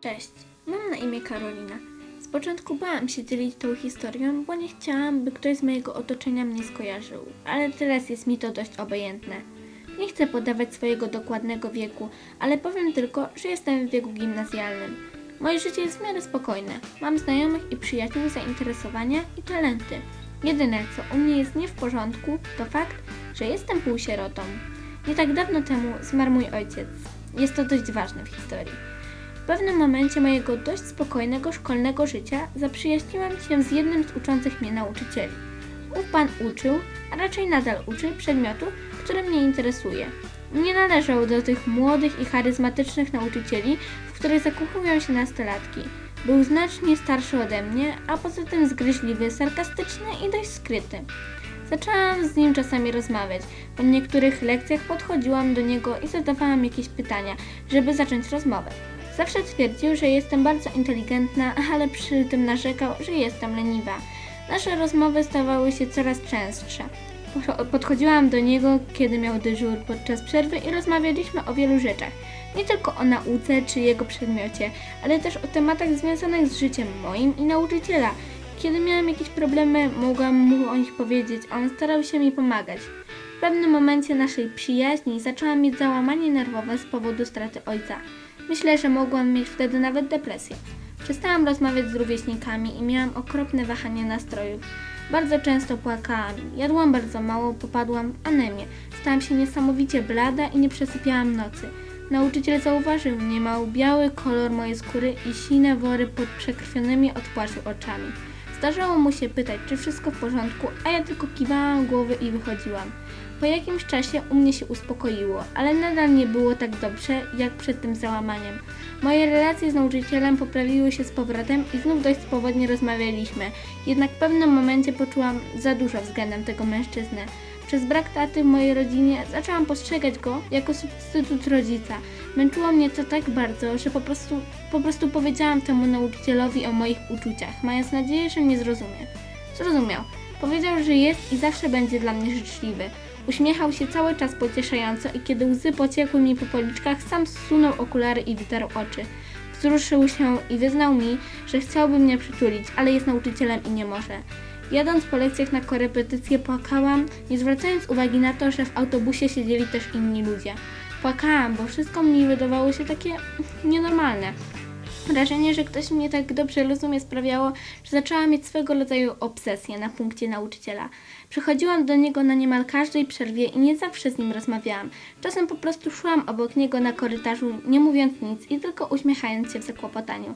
Cześć, mam na imię Karolina. Z początku bałam się dzielić tą historią, bo nie chciałam, by ktoś z mojego otoczenia mnie skojarzył, ale teraz jest mi to dość obojętne. Nie chcę podawać swojego dokładnego wieku, ale powiem tylko, że jestem w wieku gimnazjalnym. Moje życie jest w miarę spokojne. Mam znajomych i przyjaciół, zainteresowania i talenty. Jedyne, co u mnie jest nie w porządku, to fakt, że jestem półsierotą. Nie tak dawno temu zmarł mój ojciec. Jest to dość ważne w historii. W pewnym momencie mojego dość spokojnego szkolnego życia zaprzyjaźniłam się z jednym z uczących mnie nauczycieli. Ów pan uczył, a raczej nadal uczy przedmiotu, który mnie interesuje. Nie należał do tych młodych i charyzmatycznych nauczycieli, w których zakochują się nastolatki. Był znacznie starszy ode mnie, a poza tym zgryźliwy, sarkastyczny i dość skryty. Zaczęłam z nim czasami rozmawiać. Po niektórych lekcjach podchodziłam do niego i zadawałam jakieś pytania, żeby zacząć rozmowę. Zawsze twierdził, że jestem bardzo inteligentna, ale przy tym narzekał, że jestem leniwa. Nasze rozmowy stawały się coraz częstsze. Po- Podchodziłam do niego, kiedy miał dyżur podczas przerwy i rozmawialiśmy o wielu rzeczach. Nie tylko o nauce czy jego przedmiocie, ale też o tematach związanych z życiem moim i nauczyciela. Kiedy miałam jakieś problemy, mogłam mu o nich powiedzieć, a on starał się mi pomagać. W pewnym momencie naszej przyjaźni zaczęłam mieć załamanie nerwowe z powodu straty ojca. Myślę, że mogłam mieć wtedy nawet depresję. Przestałam rozmawiać z rówieśnikami i miałam okropne wahanie nastrojów. Bardzo często płakałam, jadłam bardzo mało, popadłam w anemię. Stałam się niesamowicie blada i nie przesypiałam nocy. Nauczyciel zauważył mnie, miał biały kolor mojej skóry i sine wory pod przekrwionymi od płaczu oczami. Zdarzało mu się pytać, czy wszystko w porządku, a ja tylko kiwałam głowy i wychodziłam. Po jakimś czasie u mnie się uspokoiło, ale nadal nie było tak dobrze, jak przed tym załamaniem. Moje relacje z nauczycielem poprawiły się z powrotem i znów dość swobodnie rozmawialiśmy, jednak w pewnym momencie poczułam za dużo względem tego mężczyzny. Przez brak taty w mojej rodzinie zaczęłam postrzegać go jako substytut rodzica. Męczyło mnie to tak bardzo, że po prostu, po prostu powiedziałam temu nauczycielowi o moich uczuciach, mając nadzieję, że mnie zrozumie. Zrozumiał. Powiedział, że jest i zawsze będzie dla mnie życzliwy. Uśmiechał się cały czas pocieszająco i kiedy łzy pociekły mi po policzkach, sam zsunął okulary i wytarł oczy. Wzruszył się i wyznał mi, że chciałby mnie przytulić, ale jest nauczycielem i nie może. Jadąc po lekcjach na korepetycję płakałam, nie zwracając uwagi na to, że w autobusie siedzieli też inni ludzie. Płakałam, bo wszystko mi wydawało się takie nienormalne. Wrażenie, że ktoś mnie tak dobrze rozumie, sprawiało, że zaczęłam mieć swego rodzaju obsesję na punkcie nauczyciela. Przychodziłam do niego na niemal każdej przerwie i nie zawsze z nim rozmawiałam. Czasem po prostu szłam obok niego na korytarzu, nie mówiąc nic i tylko uśmiechając się w zakłopotaniu.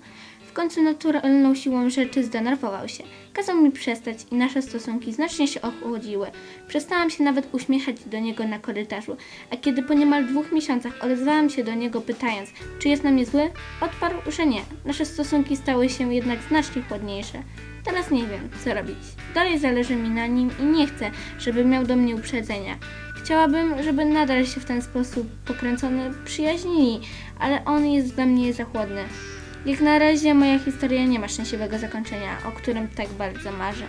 Końcu naturalną siłą rzeczy zdenerwował się. Kazał mi przestać i nasze stosunki znacznie się ochłodziły. Przestałam się nawet uśmiechać do niego na korytarzu, a kiedy po niemal dwóch miesiącach odezwałam się do niego pytając, czy jest na mnie zły, odparł, że nie. Nasze stosunki stały się jednak znacznie chłodniejsze. Teraz nie wiem, co robić. Dalej zależy mi na nim i nie chcę, żeby miał do mnie uprzedzenia. Chciałabym, żeby nadal się w ten sposób pokręcony przyjaźnili, ale on jest dla mnie za chłodny. Jak na razie moja historia nie ma szczęśliwego zakończenia, o którym tak bardzo marzę.